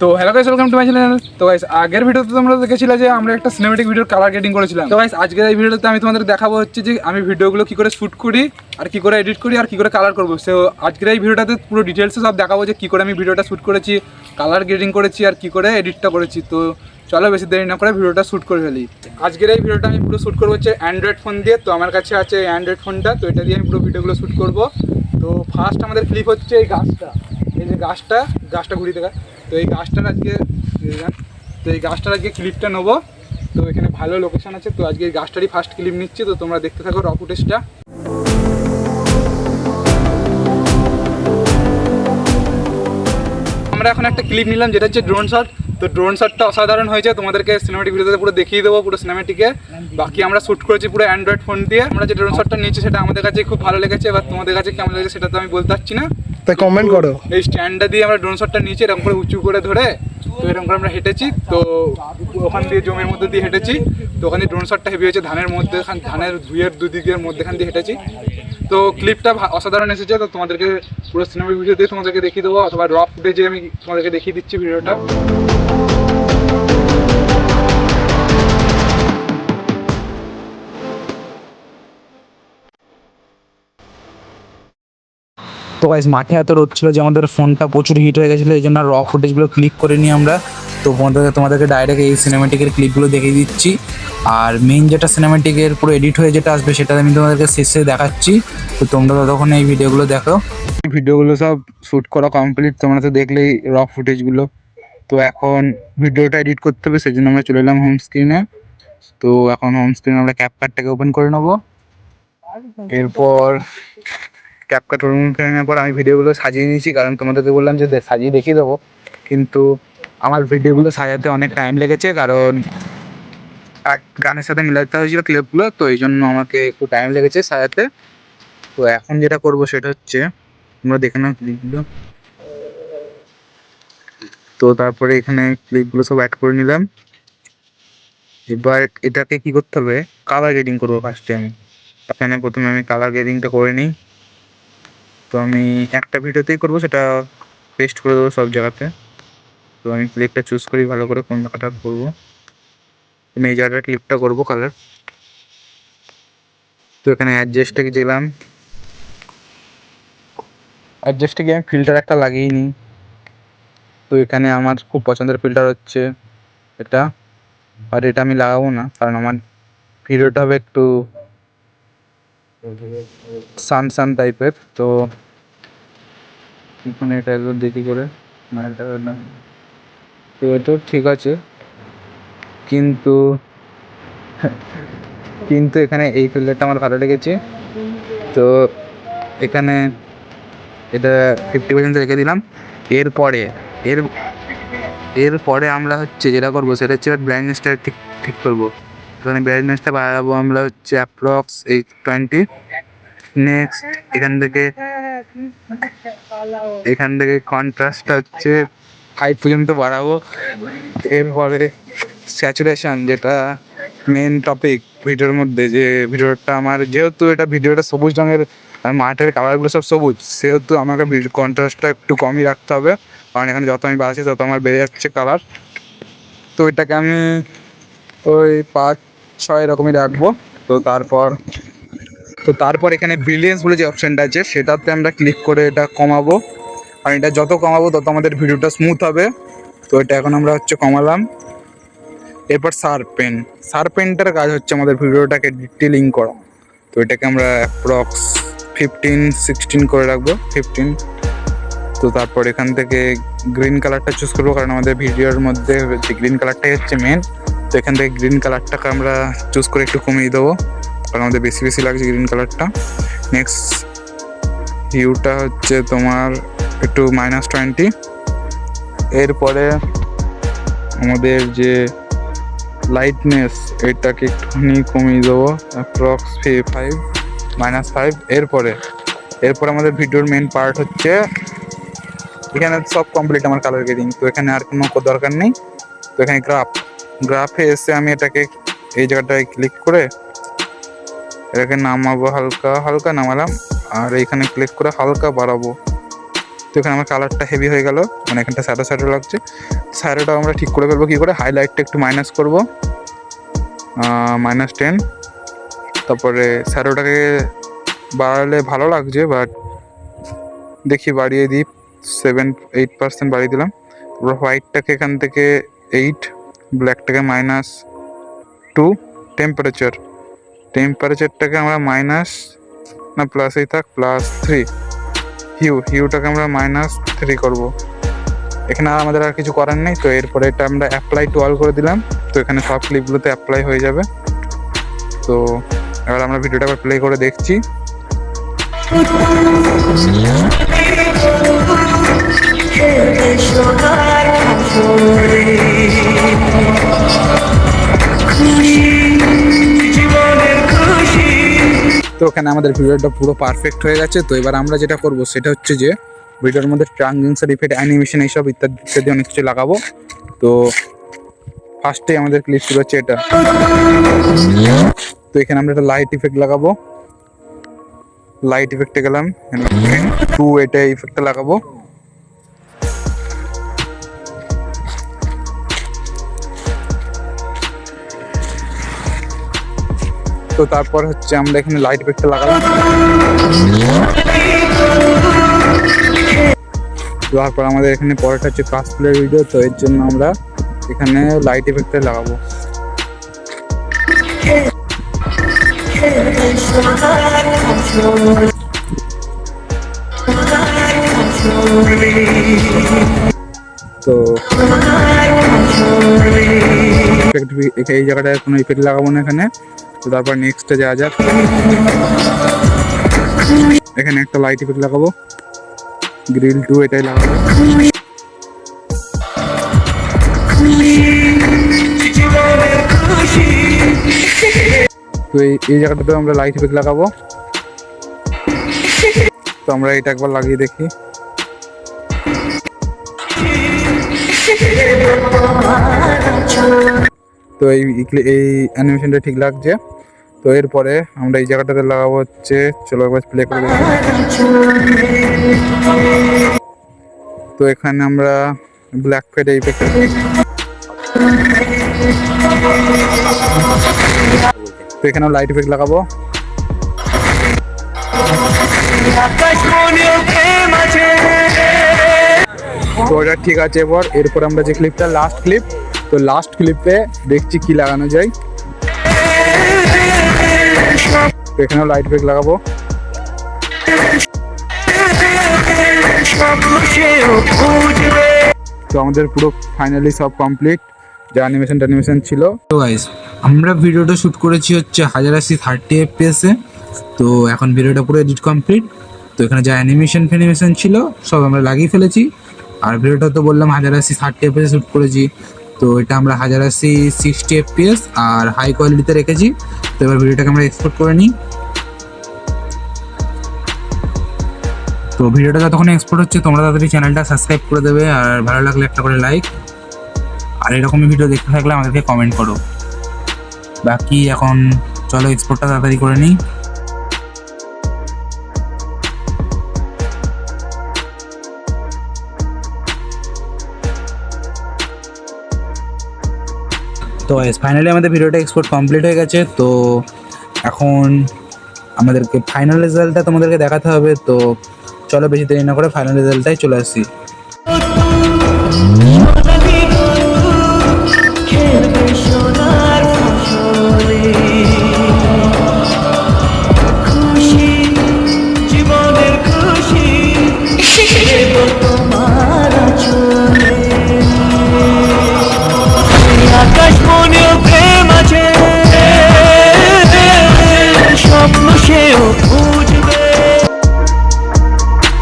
তো hello guys welcome to my channel তো guys আগের ভিডিওতে তোমরা দেখেছিলে যে আমরা একটা সিনেমেটিক ভিডিওর কালার গ্রেডিং করেছিলাম। তো গাইস আজকের এই ভিডিওতে আমি তোমাদের দেখাবো হচ্ছে যে আমি ভিডিওগুলো কি করে শুট করি, আর কি করে এডিট করি, আর কি করে কালার করব। সো আজকের এই ভিডিওটাতে পুরো ডিটেলসে সব দেখাবো যে কি করে আমি ভিডিওটা শুট করেছি কালার গ্রেডিং করেছি, আর কি করে এডিটটা করেছি। তো চলো বেশি দেরি না করে ভিডিওটা শ্যুট করে ফেলি। আজকের এই ভিডিওটা আমি পুরো শ্যুট করব হচ্ছে অ্যান্ড্রয়েড ফোন দিয়ে। তো আমার কাছে আছে অ্যান্ড্রয়েড ফোনটা তো এটা দিয়ে আমি পুরো ভিডিওগুলো শ্যুট করব। তো ফার্স্ট আমাদের ক্লিপ হচ্ছে এই গাছটা। এই যে গাছটা গাছটা ঘুরিয়ে দেখা তো এই গাছটার আজকে তো এই গাছটার আজকে ক্লিপটা নেব। তো এখানে ভালো লোকেশান আছে, তো আজকে এই গাছটারই ফার্স্ট ক্লিপ নিচ্ছি, তো তোমরা দেখতে থাকো র ফুটেজটা আমরা এখন একটা ক্লিপ নিলাম, যেটা হচ্ছে ড্রোন শট তো ড্রোন শটটা অসাধারণ হয়েছে, তোমাদেরকে সিনেমাটিক ভিডিওতে পুরো দেখিয়ে দেবো, পুরো সিনেমাটিকে বাকি আমরা শ্যুট করেছি পুরো অ্যান্ড্রয়েড ফোন দিয়ে। আমরা যে ড্রোন শটটা নিয়েছি, সেটা আমাদের কাছে খুব ভালো লেগেছে, এবার তোমাদের কাছে কেমন লেগেছে, সেটা তো আমি বলতে পারছি না। তাই কমেন্ট করো। এই স্ট্যান্ডটা দিয়ে আমরা ড্রোন শটটা নিয়েছি এরকম করে উঁচু করে ধরে তো এরকম করে আমরা হেঁটেছি তো ওখান দিয়ে জমির মধ্যে দিয়ে হেঁটেছি তো ওখানে ড্রোন শটটা হেভি হয়েছে ধানের মধ্যে ধানের ধুয়ের দুদিকের মধ্যেখান দিয়ে হেঁটেছি। তো ক্লিপটা অসাধারণ এসেছে তো তোমাদেরকে পুরো সিনেমা ভিডিও দিয়ে তোমাদেরকে দেখিয়ে দেবো অথবা র ফুটেজে আমি তোমাদেরকে দেখিয়ে দিচ্ছি ভিডিওটা গাইজ মাঠে এত রোদ ছিল যে আমাদের ফোনটা প্রচুর হিট হয়ে গেছিল, এই জন্য র ফুটেজগুলো ক্লিক করে নিই আমরা। তো তোমাদেরকে তোমাদেরকে ডাইরেক্ট এই সিনেমেটিকের ক্লিপগুলো দেখিয়ে দিচ্ছি। আর মেইন যেটা সিনেমেটিকের পুরো এডিট হয়ে যেটা আসবে, সেটা আমি তোমাদেরকে শেষে দেখাচ্ছি। তো তোমরা ততক্ষণ এই ভিডিওগুলো দেখো। ভিডিওগুলো সব শ্যুট করা কমপ্লিট তোমরা তো দেখলেই র ফুটেজগুলো তো এখন ভিডিওটা এডিট করতে হবে সেই জন্য আমরা চলে এলাম হোম স্ক্রিনে তো এখন হোম স্ক্রিনে আমরা ক্যাপকাটটাকে ওপেন করে নেব। এরপর ক্যাপকাট নেওয়ার পর আমি ভিডিওগুলো সাজিয়ে নিয়েছি, কারণ তোমাদেরকে বললাম যে সাজিয়ে দেখিয়ে দেবো। কিন্তু আমার ভিডিওগুলো সাজাতে অনেক টাইম লেগেছে, কারণ গানের সাথে মিলাতে হয়েছিল ক্লিপগুলো তো এই জন্য আমাকে একটু টাইম লেগেছে সাজাতে। তো এখন যেটা করব সেটা হচ্ছে, তোমরা দেখে নাও ক্লিপগুলো তো তারপরে এখানে ক্লিপগুলো সব অ্যাড করে নিলাম। এবার এটাকে কি করতে হবে? কালার গ্রেডিং করব ফার্স্টে আমি। এখানে প্রথমে আমি কালার গ্রেডিংটা করে নিই। তো আমি একটা ভিডিওতেই করব, সেটা পেস্ট করে দেবো সব জায়গাতে। তো আমি ক্লিপটা চুজ করি, ভালো করে কোন জায়গাটা করব। আমি এই জায়গাটা ক্লিপটা করব কালার তো এখানে অ্যাডজাস্টে গেলাম। অ্যাডজাস্টে গিয়ে আমি ফিল্টার একটা লাগিয়ে নিই। তো এখানে আমার খুব পছন্দের ফিল্টার হচ্ছে এটা। আর এটা আমি লাগাবো না, কারণ আমার ভিডিওটা হবে একটু সান সান টাইপের, তো এখানে এটা একটু দেরি করে না এটা না তো ঠিক আছে। কিন্তু কিন্তু এখানে এই ফিল্টারটা আমার ভালো লেগেছে। তো এখানে এটা ফিফটি পার্সেন্ট রেখে দিলাম। এরপরে, এর, এরপরে আমরা হচ্ছে যেটা করব, সেটা হচ্ছে ব্রাইটনেসটা ঠিক ঠিক করব। এখানে ব্রাইটনেসটা বাড়াবো আমরা হচ্ছে অ্যাপ্রক্স এইট টোয়েন্টি নেক্সট এখান থেকে এখান থেকে কন্ট্রাস্টটা হচ্ছে ফাইভ পর্যন্ত বাড়াবো। এরপরে স্যাচুরেশন যেটা মেন টপিক ভিডিওর মধ্যে যে ভিডিওটা আমার যেহেতু এটা ভিডিওটা সবুজ রঙের মাঠের কালারগুলো সব সবুজ, সেহেতু আমাকে কন্ট্রাস্টটা একটু কমই রাখতে হবে। কারণ এখানে যত আমি বাড়াচ্ছি তত আমার বেড়ে যাচ্ছে কালার তো এটাকে আমি ওই পাঁচ ছয় এরকমই রাখব। তো তারপর তো তারপর এখানে ব্রিলিয়েন্স বলে যে অপশানটা আছে, সেটাতে আমরা ক্লিক করে এটা কমাবো। আর এটা যত কমাবো, তত আমাদের ভিডিওটা স্মুথ হবে। তো এটা এখন আমরা হচ্ছে কমালাম। এরপর সারপেন সারপেনটার কাজ হচ্ছে আমাদের ভিডিওটাকে ডিটেলিং করা। তো এটাকে আমরা অ্যাপ্রক্স ফিফটিন সিক্সটিন করে রাখব। ফিফটিন তো তারপর এখান থেকে গ্রিন কালারটা চুজ করব, কারণ আমাদের ভিডিওর মধ্যে গ্রিন কালারটাই হচ্ছে মেন তো এখান থেকে গ্রিন কালারটাকে আমরা চুজ করে একটু কমিয়ে দেবো। কারণ আমাদের বেশি বেশি লাগছে গ্রিন কালারটা নেক্সট হিউটা হচ্ছে তোমার একটু মাইনাস টোয়েন্টি এরপরে আমাদের যে লাইটনেস এটাকে একটুখানি কমিয়ে দেবো। অ্যাপ্রক্স ফাইভ মাইনাস ফাইভ এরপরে, এরপর আমাদের ভিডিওর মেন পার্ট হচ্ছে, এখানে সব কমপ্লিট আমার কালার গ্রেডিং তো এখানে আর কোনো দরকার নেই। তো এখানে গ্রাফ গ্রাফে এসে আমি এটাকে এই জায়গাটায় ক্লিক করে এটাকে নামাবো হালকা হালকা নামালাম। আর এইখানে ক্লিক করে হালকা বাড়াবো। তো এখানে আমার কালারটা হেভি হয়ে গেল। মানে এখানটা স্যাটো স্যাটো লাগছে। স্যাটোটা আমরা ঠিক করে ফেলব। কী করে? হাইলাইটটা একটু মাইনাস করব। মাইনাস টেন তারপরে স্যাটোটাকে বাড়ালে ভালো লাগছে বাট দেখি বাড়িয়ে দিই। সেভেন এইট পার্সেন্ট বাড়িয়ে দিলাম। তারপর হোয়াইটটাকে এখান থেকে এইট ব্ল্যাকটাকে মাইনাস টু টেম্পারেচার টেম্পারেচারটাকে আমরা মাইনাস না প্লাসেই থাক প্লাস থ্রি হিউ হিউটাকে আমরা মাইনাস থ্রি করব। এখানে আর আমাদের আর কিছু করার নেই, তো এরপরে এটা আমরা অ্যাপ্লাই টু অল করে দিলাম। তো এখানে সব ক্লিপগুলোতে অ্যাপ্লাই হয়ে যাবে। তো এবার আমরা ভিডিওটা আবার প্লে করে দেখছি। তো ওখানে আমাদের ভিডিওটা পুরো পারফেক্ট হয়ে গেছে। তো এবার আমরা যেটা করব, সেটা হচ্ছে যে ভিডিওর মধ্যে ট্রানজেকশন ইফেক্ট অ্যানিমেশন এইসব ইত্যাদি ইত্যাদি অনেক কিছু লাগাবো। তো ফার্স্টে আমাদের ক্লিপ শুরু হচ্ছে এটা। তো এখানে আমরা একটা লাইট ইফেক্ট লাগাবো। লাইট ইফেক্টে গেলাম। টু এটা ইফেক্টটা লাগাবো। তো তারপর হচ্ছে আমরা এখানে লাইট ইফেক্টটা লাগালাম। তারপর আমাদের এখানে পরেরটা হচ্ছে প্লে ভিডিও তো এর জন্য আমরা এখানে লাইট ইফেক্টটা লাগাবো। তো এই জায়গাটায় কোনো ইফেক্ট লাগাবো না এখানে। তো তারপর নেক্সটে যাওয়া যাক। এখানে একটা লাইট ইফেক্ট লাগাবো। গ্রিল টু এটাই লাগাবো। তো এই জায়গাটাতে আমরা লাইট ইফেক্ট লাগাবো। তো আমরা এটা একবার লাগিয়ে দেখি। তো এই এই অ্যানিমেশনটা ঠিক লাগছে। তো এরপরে আমরা এই জায়গাটাতে লাগাবো হচ্ছে, চলো একবার প্লে করে তো এখানে আমরা ব্ল্যাক ফেড এই তো এখানেও লাইট ইফেক্ট লাগাবো। তো ঠিক আছে এবার। এরপর আমরা যে ক্লিপটা লাস্ট ক্লিপ তো লাস্ট ক্লিপে দেখছি কি লাগানো যায়। এখানেও লাইট ইফেক্ট লাগাবো। তো আমাদের পুরো ফাইনালি সব কমপ্লিট যা অ্যানিমেশন ট্যানিমেশন ছিল। তো গাইস আমরা ভিডিওটা শ্যুট করেছি হচ্ছে হাজার আশি থার্টি এফপিএসে তো এখন ভিডিওটা পুরো এডিট কমপ্লিট তো এখানে যা অ্যানিমেশন ফ্যানিমেশন ছিল, সব আমরা লাগিয়ে ফেলেছি। আর ভিডিওটা তো বললাম হাজার আশি থার্টি এফপিএসে শ্যুট করেছি। তো এটা আমরা হাজার আশি সিক্সটি এফপিএস আর হাই কোয়ালিটিতে রেখেছি। তো এবার ভিডিওটাকে আমরা এক্সপোর্ট করে নিই। তো ভিডিওটা যতক্ষণ এক্সপোর্ট হচ্ছে, তোমরা তাড়াতাড়ি চ্যানেলটা সাবস্ক্রাইব করে দেবে আর ভালো লাগলে একটা করে লাইক আর এরকমই ভিডিও দেখতে থাকলে আমাদেরকে কমেন্ট করো। বাকি এখন চলো এক্সপোর্টটা তাড়াতাড়ি করে নিই। তো ফাইনালি আমাদের ভিডিওটা এক্সপোর্ট কমপ্লিট হয়ে গেছে। তো এখন আমাদেরকে ফাইনাল রেজাল্টটা তোমাদেরকে দেখাতে হবে। তো চলো বেশি দেরি না করে ফাইনাল রেজাল্টটাই চলে আসি।